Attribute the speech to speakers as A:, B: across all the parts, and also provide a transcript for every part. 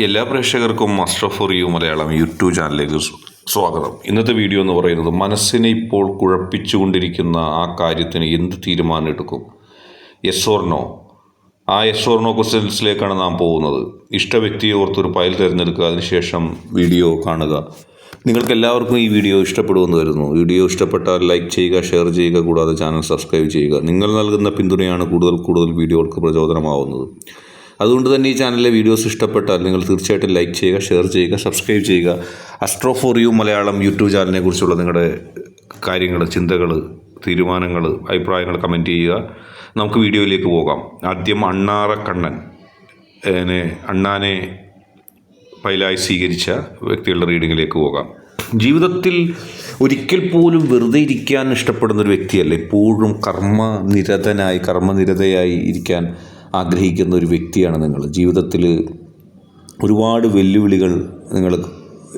A: എല്ലാ പ്രേക്ഷകർക്കും master for you Malayalam YouTube ചാനലിലേക്ക് സ്വാഗതം. ഇന്നത്തെ വീഡിയോ എന്ന് പറയുന്നത് മനസ്സിനെ ഇപ്പോൾ കുഴപ്പിച്ചുകൊണ്ടിരിക്കുന്ന ആ കാര്യത്തിന് എന്ത് തീരുമാനം എടുക്കും? യെസ് ഓർ നോ ആ യെസ് ഓർ നോ ക്വസ്റ്റ്യൻസിലേക്കാണ് നാം പോകുന്നത്. ഇഷ്ട വ്യക്തിയെ ഓർത്തൊരു ഫയൽ തിരഞ്ഞെടുക്കുക അതിനുശേഷം വീഡിയോ കാണുക. നിങ്ങൾക്ക് എല്ലാവർക്കും ഈ വീഡിയോ ഇഷ്ടപ്പെടുമെന്ന് വരുന്നു വീഡിയോ ഇഷ്ടപ്പെട്ടാൽ ലൈക്ക് ചെയ്യുക ഷെയർ ചെയ്യുക കൂടാതെ ചാനൽ സബ്സ്ക്രൈബ് ചെയ്യുക. നിങ്ങൾ നൽകുന്ന പിന്തുണയാണ് കൂടുതൽ കൂടുതൽ വീഡിയോകൾക്ക് പ്രചോദനമാവുന്നത്. അതുകൊണ്ട് തന്നെ ഈ ചാനലിലെ വീഡിയോസ് ഇഷ്ടപ്പെട്ടാൽ നിങ്ങൾ തീർച്ചയായിട്ടും ലൈക്ക് ചെയ്യുക ഷെയർ ചെയ്യുക സബ്സ്ക്രൈബ് ചെയ്യുക. Astro for you Malayalam YouTube ചാനലിനെ കുറിച്ചുള്ള നിങ്ങളുടെ കാര്യങ്ങൾ ചിന്തകൾ തീരുമാനങ്ങൾ അഭിപ്രായങ്ങൾ കമന്റ് ചെയ്യുക. നമുക്ക് വീഡിയോയിലേക്ക് പോകാം. ആദ്യം അണ്ണാറക്കണ്ണൻ. അണ്ണാനെ പൈലായി സ്വീകരിച്ച വ്യക്തികളുടെ റീഡിങ്ങിലേക്ക് പോകാം. ജീവിതത്തിൽ ഒരിക്കൽ പോലും വെറുതെ ഇരിക്കാൻ ഇഷ്ടപ്പെടുന്ന ഒരു വ്യക്തിയല്ല. എപ്പോഴും കർമ്മനിരതനായി കർമ്മനിരതയായി ഇരിക്കാൻ ആഗ്രഹിക്കുന്ന ഒരു വ്യക്തിയാണ് നിങ്ങൾ. ജീവിതത്തിൽ ഒരുപാട് വെല്ലുവിളികൾ നിങ്ങൾ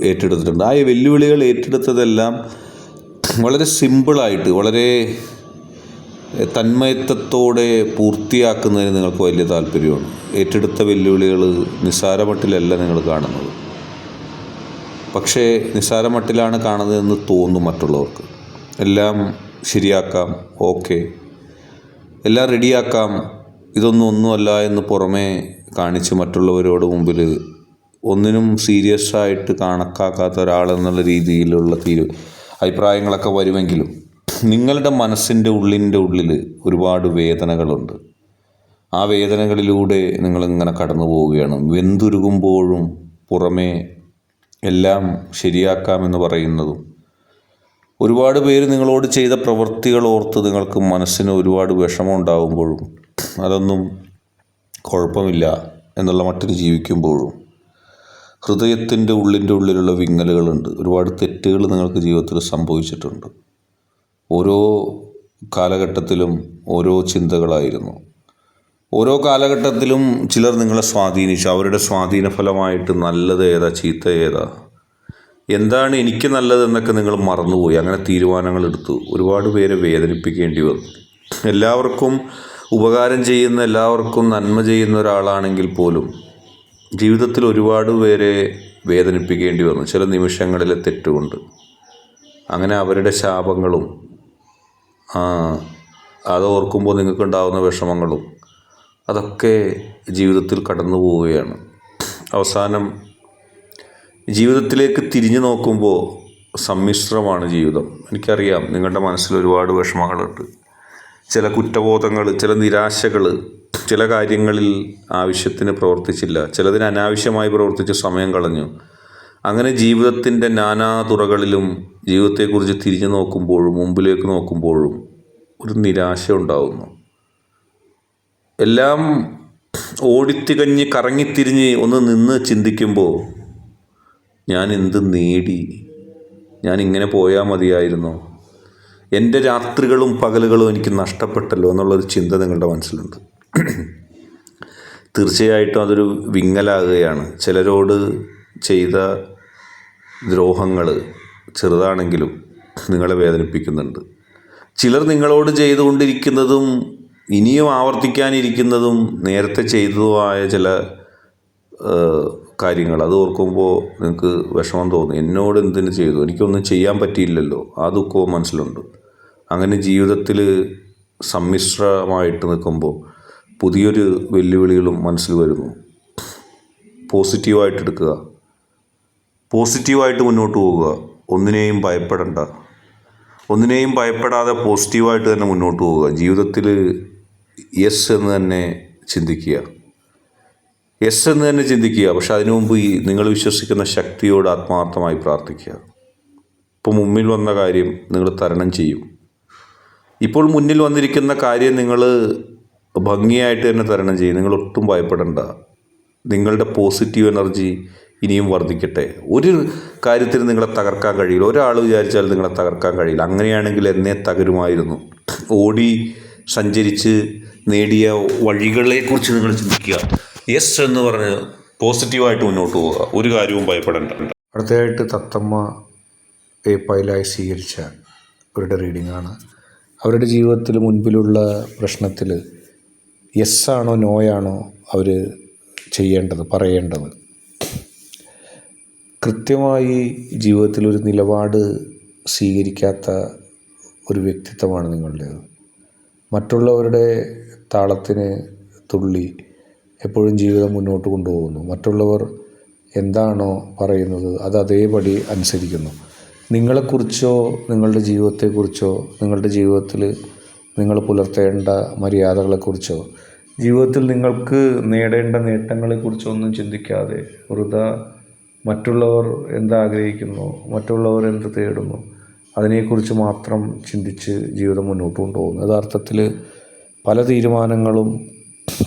A: ഏറ്റെടുത്തിട്ടുണ്ട്. ആ വെല്ലുവിളികൾ ഏറ്റെടുത്തതെല്ലാം വളരെ സിമ്പിളായിട്ട് വളരെ തന്മയത്വത്തോടെ പൂർത്തിയാക്കുന്നതിന് നിങ്ങൾക്ക് വലിയ താല്പര്യമാണ്. ഏറ്റെടുത്ത വെല്ലുവിളികൾ നിസ്സാരമട്ടിലല്ല നിങ്ങൾ കാണുന്നത്. പക്ഷേ നിസ്സാരമട്ടിലാണ് കാണുന്നതെന്ന് തോന്നും മറ്റുള്ളവർക്ക്. എല്ലാം ശരിയാക്കാം ഓക്കെ. എല്ലാം റെഡിയാക്കാം ഇതൊന്നും ഒന്നുമല്ല എന്ന് പുറമേ കാണിച്ച് മറ്റുള്ളവരോട് മുമ്പിൽ ഒന്നിനും സീരിയസ് ആയിട്ട് കണക്കാക്കാത്ത ഒരാളെന്നുള്ള രീതിയിലുള്ള തീരു അഭിപ്രായങ്ങളൊക്കെ വരുമെങ്കിലും നിങ്ങളുടെ മനസ്സിന്റെ ഉള്ളിന്റെ ഉള്ളിൽ ഒരുപാട് വേദനകളുണ്ട്. ആ വേദനകളിലൂടെ നിങ്ങളിങ്ങനെ കടന്നു പോവുകയാണ്. വെന്തുരുകുമ്പോഴും പുറമേ എല്ലാം ശരിയാക്കാമെന്ന് പറയുന്നതും ഒരുപാട് പേര് നിങ്ങളോട് ചെയ്ത പ്രവൃത്തികൾ ഓർത്ത് നിങ്ങൾക്ക് മനസ്സിന് ഒരുപാട് വിഷമം ഉണ്ടാകുമ്പോഴും അതൊന്നും കുഴപ്പമില്ല എന്നുള്ള മട്ടിൽ ജീവിക്കുമ്പോഴും ഹൃദയത്തിന്റെ ഉള്ളിന്റെ ഉള്ളിലുള്ള വിങ്ങലുകളുണ്ട്. ഒരുപാട് തെറ്റുകൾ നിങ്ങൾക്ക് ജീവിതത്തിൽ സംഭവിച്ചിട്ടുണ്ട്. ഓരോ കാലഘട്ടത്തിലും ഓരോ ചിന്തകളായിരുന്നു. ഓരോ കാലഘട്ടത്തിലും ചിലർ നിങ്ങളെ സ്വാധീനിച്ചു. അവരുടെ സ്വാധീന ഫലമായിട്ട് നല്ലത് ഏതാ ചീത്ത ഏതാ? എന്താണ് എനിക്ക് നല്ലതെന്നൊക്കെ നിങ്ങൾ മറന്നുപോയി. അങ്ങനെ തീരുമാനങ്ങൾ എടുത്തു. ഒരുപാട് പേരെ വേദനിപ്പിക്കേണ്ടി വന്നു. എല്ലാവർക്കും ഉപകാരം ചെയ്യുന്ന എല്ലാവർക്കും നന്മ ചെയ്യുന്ന ഒരാളാണെങ്കിൽ പോലും ജീവിതത്തിൽ ഒരുപാട് പേരെ വേദനിപ്പിക്കേണ്ടി വന്നു. ചില നിമിഷങ്ങളിലെ തെറ്റുകൊണ്ട്. അങ്ങനെ അവരുടെ ശാപങ്ങളും അത് ഓർക്കുമ്പോൾ നിങ്ങൾക്കുണ്ടാകുന്ന വിഷമങ്ങളും അതൊക്കെ ജീവിതത്തിൽ കടന്നു പോവുകയാണ്. അവസാനം ജീവിതത്തിലേക്ക് തിരിഞ്ഞു നോക്കുമ്പോൾ സമ്മിശ്രമാണ് ജീവിതം. എനിക്കറിയാം നിങ്ങളുടെ മനസ്സിൽ ഒരുപാട് വിഷമങ്ങളുണ്ട്. ചില കുറ്റബോധങ്ങൾ ചില നിരാശകൾ ചില കാര്യങ്ങളിൽ ആവശ്യത്തിന് പ്രവർത്തിച്ചില്ല. ചിലതിന് അനാവശ്യമായി പ്രവർത്തിച്ച് സമയം കളഞ്ഞു. അങ്ങനെ ജീവിതത്തിന്റെ നാനാ തുറകളിലും ജീവിതത്തെക്കുറിച്ച് തിരിഞ്ഞു നോക്കുമ്പോഴും മുമ്പിലേക്ക് നോക്കുമ്പോഴും ഒരു നിരാശ ഉണ്ടാകുന്നു എല്ലാം ഓടിത്തികഞ്ഞ് കറങ്ങിത്തിരിഞ്ഞ് ഒന്ന് നിന്ന് ചിന്തിക്കുമ്പോൾ ഞാൻ എന്ത് നേടി? ഞാൻ ഇങ്ങനെ പോയാൽ മതിയായിരുന്നു? എന്റെ രാത്രികളും പകലുകളും എനിക്ക് നഷ്ടപ്പെട്ടല്ലോ എന്നുള്ളൊരു ചിന്ത നിങ്ങളുടെ മനസ്സിലുണ്ട്. തീർച്ചയായിട്ടും അതൊരു വിങ്ങലാകുകയാണ്. ചിലരോട് ചെയ്ത ദ്രോഹങ്ങൾ ചെറുതാണെങ്കിലും നിങ്ങളെ വേദനിപ്പിക്കുന്നുണ്ട്. ചിലർ നിങ്ങളോട് ചെയ്തുകൊണ്ടിരിക്കുന്നതും ഇനിയും ആവർത്തിക്കാനിരിക്കുന്നതും നേരത്തെ ചെയ്തതുമായ ചില കാര്യങ്ങൾ അത് ഓർക്കുമ്പോൾ നിങ്ങൾക്ക് വിഷമം തോന്നും. എന്നോട് എന്തിനു ചെയ്തു? എനിക്കൊന്നും ചെയ്യാൻ പറ്റിയില്ലല്ലോ. ആ ദുഃഖവും മനസ്സിലുണ്ട്. അങ്ങനെ ജീവിതത്തിൽ സമ്മിശ്രമായിട്ട് നിൽക്കുമ്പോൾ പുതിയൊരു വെല്ലുവിളികളും മനസ്സിൽ വരുന്നു. പോസിറ്റീവായിട്ട് എടുക്കുക. പോസിറ്റീവായിട്ട് മുന്നോട്ട് പോവുക ഒന്നിനെയും ഭയപ്പെടണ്ട. ഒന്നിനെയും ഭയപ്പെടാതെ പോസിറ്റീവായിട്ട് തന്നെ മുന്നോട്ട് പോവുക ജീവിതത്തിൽ യെസ് എന്ന് തന്നെ ചിന്തിക്കുക. യെസ് എന്ന് തന്നെ ചിന്തിക്കുക. പക്ഷേ അതിനു മുമ്പ് ഈ നിങ്ങൾ വിശ്വസിക്കുന്ന ശക്തിയോട് ആത്മാർത്ഥമായി പ്രാർത്ഥിക്കുക. ഇപ്പോൾ മുമ്പിൽ വന്ന കാര്യം നിങ്ങൾ തരണം ചെയ്യും. ഇപ്പോൾ മുന്നിൽ വന്നിരിക്കുന്ന കാര്യം നിങ്ങൾ ഭംഗിയായിട്ട് തന്നെ തരണം ചെയ്യും. നിങ്ങൾ ഒട്ടും ഭയപ്പെടേണ്ട. നിങ്ങളുടെ പോസിറ്റീവ് എനർജി ഇനിയും വർദ്ധിക്കട്ടെ. ഒരു കാര്യത്തിൽ നിങ്ങളെ തകർക്കാൻ കഴിയില്ല. ഒരാൾ വിചാരിച്ചാൽ നിങ്ങളെ തകർക്കാൻ കഴിയില്ല. അങ്ങനെയാണെങ്കിൽ എന്നെ തകരുമായിരുന്നു. ഓടി സഞ്ചരിച്ച് നേടിയ വഴികളെക്കുറിച്ച് നിങ്ങൾ ചിന്തിക്കുക. യെസ് എന്ന് പറഞ്ഞ് പോസിറ്റീവായിട്ട് മുന്നോട്ട് പോവുക. ഒരു കാര്യവും ഭയപ്പെടേണ്ട.
B: അടുത്തതായിട്ട് തത്തമ്മ എ പൈലായി സ്വീകരിച്ച അവരുടെ റീഡിങ്ങാണ് അവരുടെ ജീവിതത്തിൽ മുൻപിലുള്ള പ്രശ്നത്തിൽ യെസ്സാണോ നോയാണോ അവർ ചെയ്യേണ്ടത് പറയേണ്ടത്. കൃത്യമായി ജീവിതത്തിൽ ഒരു നിലപാട് സ്വീകരിക്കാത്ത ഒരു വ്യക്തിത്വമാണ് നിങ്ങളുടേത്. മറ്റുള്ളവരുടെ താളത്തിന് തുള്ളി എപ്പോഴും ജീവിതം മുന്നോട്ട് കൊണ്ടുപോകുന്നു. മറ്റുള്ളവർ എന്താണോ പറയുന്നത് അത് അതേപടി അനുസരിക്കുന്നു. നിങ്ങളെക്കുറിച്ചോ നിങ്ങളുടെ ജീവിതത്തെക്കുറിച്ചോ നിങ്ങളുടെ ജീവിതത്തിൽ നിങ്ങൾ പുലർത്തേണ്ട മര്യാദകളെക്കുറിച്ചോ ജീവിതത്തിൽ നിങ്ങൾക്ക് നേടേണ്ട നേട്ടങ്ങളെക്കുറിച്ചോ ഒന്നും ചിന്തിക്കാതെ വൃത മറ്റുള്ളവർ എന്താഗ്രഹിക്കുന്നു മറ്റുള്ളവർ എന്ത് തേടുന്നു അതിനെക്കുറിച്ച് മാത്രം ചിന്തിച്ച് ജീവിതം മുന്നോട്ട് കൊണ്ടുപോകുന്നു. യഥാർത്ഥത്തിൽ പല തീരുമാനങ്ങളും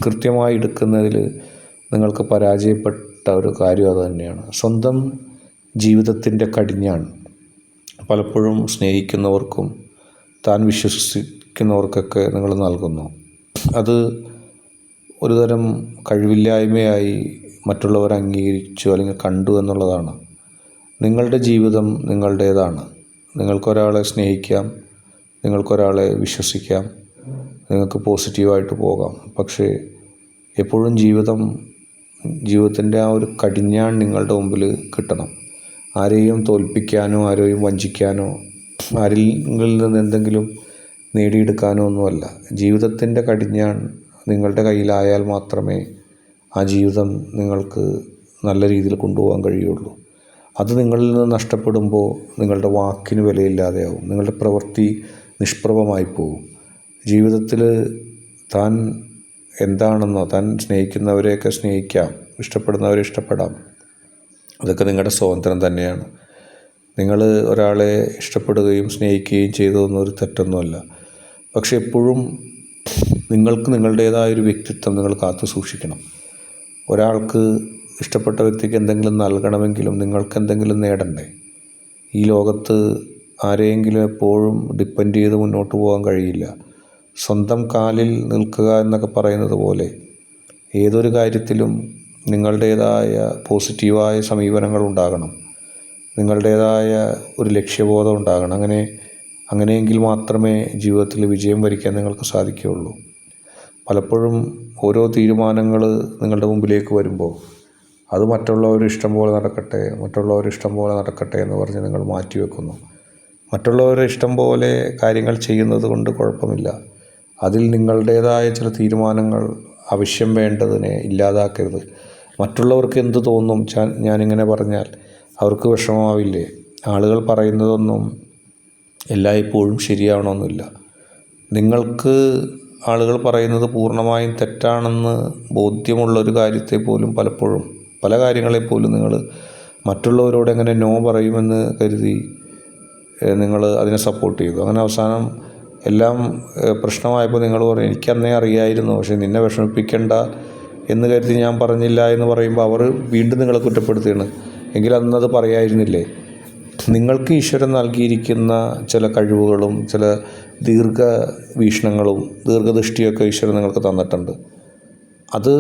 B: കൃത്യമായി എടുക്കുന്നതിൽ നിങ്ങൾക്ക് പരാജയപ്പെട്ട ഒരു കാര്യം അത് തന്നെയാണ്. സ്വന്തം ജീവിതത്തിന്റെ കടിഞ്ഞാൺ പലപ്പോഴും സ്നേഹിക്കുന്നവർക്കും താൻ വിശ്വസിക്കുന്നവർക്കൊക്കെ നിങ്ങൾ നൽകുന്നു. അത് ഒരുതരം കഴിവില്ലായ്മയായി മറ്റുള്ളവർ അംഗീകരിച്ചു അല്ലെങ്കിൽ കണ്ടു എന്നുള്ളതാണ്. നിങ്ങളുടെ ജീവിതം നിങ്ങളുടേതാണ്. നിങ്ങൾക്കൊരാളെ സ്നേഹിക്കാം നിങ്ങൾക്കൊരാളെ വിശ്വസിക്കാം നിങ്ങൾക്ക് പോസിറ്റീവായിട്ട് പോകാം. പക്ഷേ എപ്പോഴും ജീവിതം ജീവിതത്തിന്റെ ആ ഒരു കടിഞ്ഞാൺ നിങ്ങളുടെ മുമ്പിൽ കിട്ടണം. ആരെയും തോൽപ്പിക്കാനോ ആരെയും വഞ്ചിക്കാനോ ആരിൽ നിന്ന് എന്തെങ്കിലും നേടിയെടുക്കാനോ ഒന്നുമല്ല. ജീവിതത്തിന്റെ കടിഞ്ഞാൺ നിങ്ങളുടെ കയ്യിലായാൽ മാത്രമേ ആ ജീവിതം നിങ്ങൾക്ക് നല്ല രീതിയിൽ കൊണ്ടുപോകാൻ കഴിയുള്ളൂ. അത് നിങ്ങളിൽ നിന്ന് നഷ്ടപ്പെടുമ്പോൾ നിങ്ങളുടെ വാക്കിന് വിലയില്ലാതെയാവും. നിങ്ങളുടെ പ്രവൃത്തി നിഷ്പ്രഭമായി പോകും ജീവിതത്തിൽ താൻ എന്താണെന്നോ താൻ സ്നേഹിക്കുന്നവരെയൊക്കെ സ്നേഹിക്കാം. ഇഷ്ടപ്പെടുന്നവരെ ഇഷ്ടപ്പെടാം. അതൊക്കെ നിങ്ങളുടെ സ്വാതന്ത്ര്യം തന്നെയാണ്. നിങ്ങൾ ഒരാളെ ഇഷ്ടപ്പെടുകയും സ്നേഹിക്കുകയും ചെയ്തതൊന്നും ഒരു തെറ്റൊന്നുമല്ല. പക്ഷെ എപ്പോഴും നിങ്ങൾക്ക് നിങ്ങളുടേതായ ഒരു വ്യക്തിത്വം നിങ്ങൾ കാത്തു സൂക്ഷിക്കണം. ഒരാൾക്ക് ഇഷ്ടപ്പെട്ട വ്യക്തിക്ക് എന്തെങ്കിലും നൽകണമെങ്കിലും നിങ്ങൾക്ക് എന്തെങ്കിലും നേടണ്ടേ? ഈ ലോകത്ത് ആരെയെങ്കിലും എപ്പോഴും ഡിപ്പെൻഡ് ചെയ്ത് മുന്നോട്ട് പോകാൻ കഴിയില്ല. സ്വന്തം കാലിൽ നിൽക്കുക എന്നൊക്കെ പറയുന്നത് പോലെ ഏതൊരു കാര്യത്തിലും നിങ്ങളുടേതായ പോസിറ്റീവായ സമീപനങ്ങൾ ഉണ്ടാകണം. നിങ്ങളുടേതായ ഒരു ലക്ഷ്യബോധം ഉണ്ടാകണം. അങ്ങനെ അങ്ങനെയെങ്കിൽ മാത്രമേ ജീവിതത്തിൽ വിജയം വരിക്കാൻ നിങ്ങൾക്ക് സാധിക്കുകയുള്ളൂ. പലപ്പോഴും ഓരോ തീരുമാനങ്ങൾ നിങ്ങളുടെ മുമ്പിലേക്ക് വരുമ്പോൾ അത് മറ്റുള്ളവർ ഇഷ്ടം പോലെ നടക്കട്ടെ മറ്റുള്ളവർ ഇഷ്ടം പോലെ നടക്കട്ടെ എന്ന് പറഞ്ഞ് നിങ്ങൾ മാറ്റിവെക്കുന്നു മറ്റുള്ളവരെ ഇഷ്ടം പോലെ കാര്യങ്ങൾ ചെയ്യുന്നത് കൊണ്ട് കുഴപ്പമില്ല. അതിൽ നിങ്ങളുടേതായ ചില തീരുമാനങ്ങൾ ആവശ്യം വേണ്ടതിനെ ഇല്ലാതാക്കരുത്. മറ്റുള്ളവർക്ക് എന്ത് തോന്നും ഞാൻ ഞാനിങ്ങനെ പറഞ്ഞാൽ അവർക്ക് വിഷമമാവില്ലേ? ആളുകൾ പറയുന്നതൊന്നും എല്ലായ്പ്പോഴും ശരിയാവണമെന്നില്ല. നിങ്ങൾക്ക് ആളുകൾ പറയുന്നത് പൂർണമായും തെറ്റാണെന്ന് ബോധ്യമുള്ള ഒരു കാര്യത്തെ പോലും പലപ്പോഴും പല കാര്യങ്ങളെപ്പോലും നിങ്ങൾ മറ്റുള്ളവരോട് എങ്ങനെ നോ പറയുമെന്ന് കരുതി നിങ്ങൾ അതിനെ സപ്പോർട്ട് ചെയ്തു. അങ്ങനെ അവസാനം എല്ലാം പ്രശ്നമായപ്പോൾ നിങ്ങൾ പറയും എനിക്കന്നേ അറിയായിരുന്നു പക്ഷേ നിന്നെ വിഷമിപ്പിക്കണ്ട എന്ന് കരുതി ഞാൻ പറഞ്ഞില്ല എന്ന് പറയുമ്പോൾ അവർ വീണ്ടും നിങ്ങളെ കുറ്റപ്പെടുത്തുകയാണ്. എങ്കിൽ അന്നത് പറയായിരുന്നില്ലേ? നിങ്ങൾക്ക് ഈശ്വരൻ നൽകിയിരിക്കുന്ന ചില കഴിവുകളും ചില ദീർഘ വീക്ഷണങ്ങളും ദീർഘദൃഷ്ടിയൊക്കെ ഈശ്വരൻ നിങ്ങൾക്ക് തന്നിട്ടുണ്ട്. അത്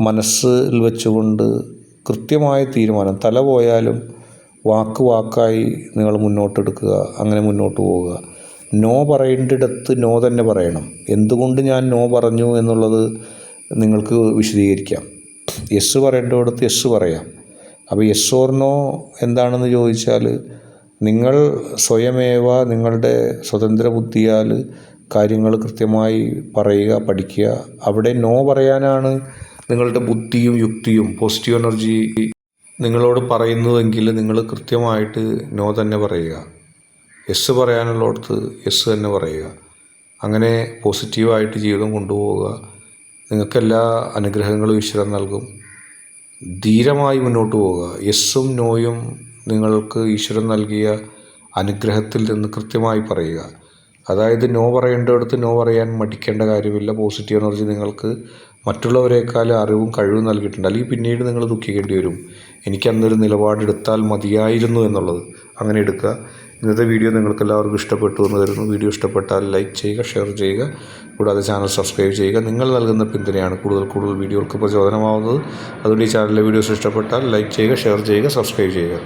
B: മനസ്സിൽ വെച്ചുകൊണ്ട് കൃത്യമായ തീരുമാനം തല പോയാലും വാക്ക് വാക്കായി നിങ്ങൾ മുന്നോട്ടെടുക്കുക അങ്ങനെ മുന്നോട്ട് പോവുക. നോ പറയേണ്ടിടത്ത് നോ തന്നെ പറയണം. എന്തുകൊണ്ട് ഞാൻ നോ പറഞ്ഞു എന്നുള്ളത് നിങ്ങൾക്ക് വിശദീകരിക്കാം. യെസ് പറയേണ്ടിടത്ത് യെസ് പറയാം. അപ്പോൾ യെസ് ഓർനോ എന്താണെന്ന് ചോദിച്ചാൽ നിങ്ങൾ സ്വയമേവ നിങ്ങളുടെ സ്വതന്ത്ര ബുദ്ധിയാൽ കാര്യങ്ങൾ കൃത്യമായി പറയുക പഠിക്കുക. അവിടെ നോ പറയാനാണ് നിങ്ങളുടെ ബുദ്ധിയും യുക്തിയും പോസിറ്റീവ് എനർജി നിങ്ങളോട് പറയുന്നുവെങ്കിൽ നിങ്ങൾ കൃത്യമായിട്ട് നോ തന്നെ പറയുക. യെസ് പറയാനുള്ളടത്ത് യെസ് തന്നെ പറയുക. അങ്ങനെ പോസിറ്റീവായിട്ട് ജീവിതം കൊണ്ടുപോവുക. നിങ്ങൾക്കെല്ലാ അനുഗ്രഹങ്ങളും ഈശ്വരൻ നൽകും. ധീരമായി മുന്നോട്ട് പോവുക. യെസ്സും നോയും നിങ്ങൾക്ക് ഈശ്വരൻ നൽകിയ അനുഗ്രഹത്തിൽ നിന്ന് കൃത്യമായി പറയുക. അതായത് നോ പറയേണ്ടടുത്ത് നോ പറയാൻ മടിക്കേണ്ട കാര്യമില്ല. പോസിറ്റീവ് എനർജി നിങ്ങൾക്ക് മറ്റുള്ളവരെക്കാൾ അറിവും കഴിവും നൽകിയിട്ടുണ്ട്. അല്ലെങ്കിൽ പിന്നീട് നിങ്ങൾ ദുഃഖിക്കേണ്ടി വരും. എനിക്ക് അന്നൊരു നിലപാടെടുത്താൽ മതിയായിരുന്നു എന്നുള്ളത്. അങ്ങനെ എടുക്കുക. ഇന്നത്തെ വീഡിയോ നിങ്ങൾക്ക് എല്ലാവർക്കും ഇഷ്ടപ്പെട്ടു എന്ന് കരുതുന്നു. വീഡിയോ ഇഷ്ടപ്പെട്ടാൽ ലൈക്ക് ചെയ്യുക ഷെയർ ചെയ്യുക. കൂടാതെ ചാനൽ സബ്സ്ക്രൈബ് ചെയ്യുക. നിങ്ങൾ നൽകുന്ന പിന്തുണയാണ് കൂടുതൽ കൂടുതൽ വീഡിയോകൾക്ക് പ്രചോദനമാവുന്നത്. അതുകൊണ്ട് ഈ ചാനലിലെ വീഡിയോസ് ഇഷ്ടപ്പെട്ടാൽ ലൈക്ക് ചെയ്യുക ഷെയർ ചെയ്യുക സബ്സ്ക്രൈബ് ചെയ്യുക.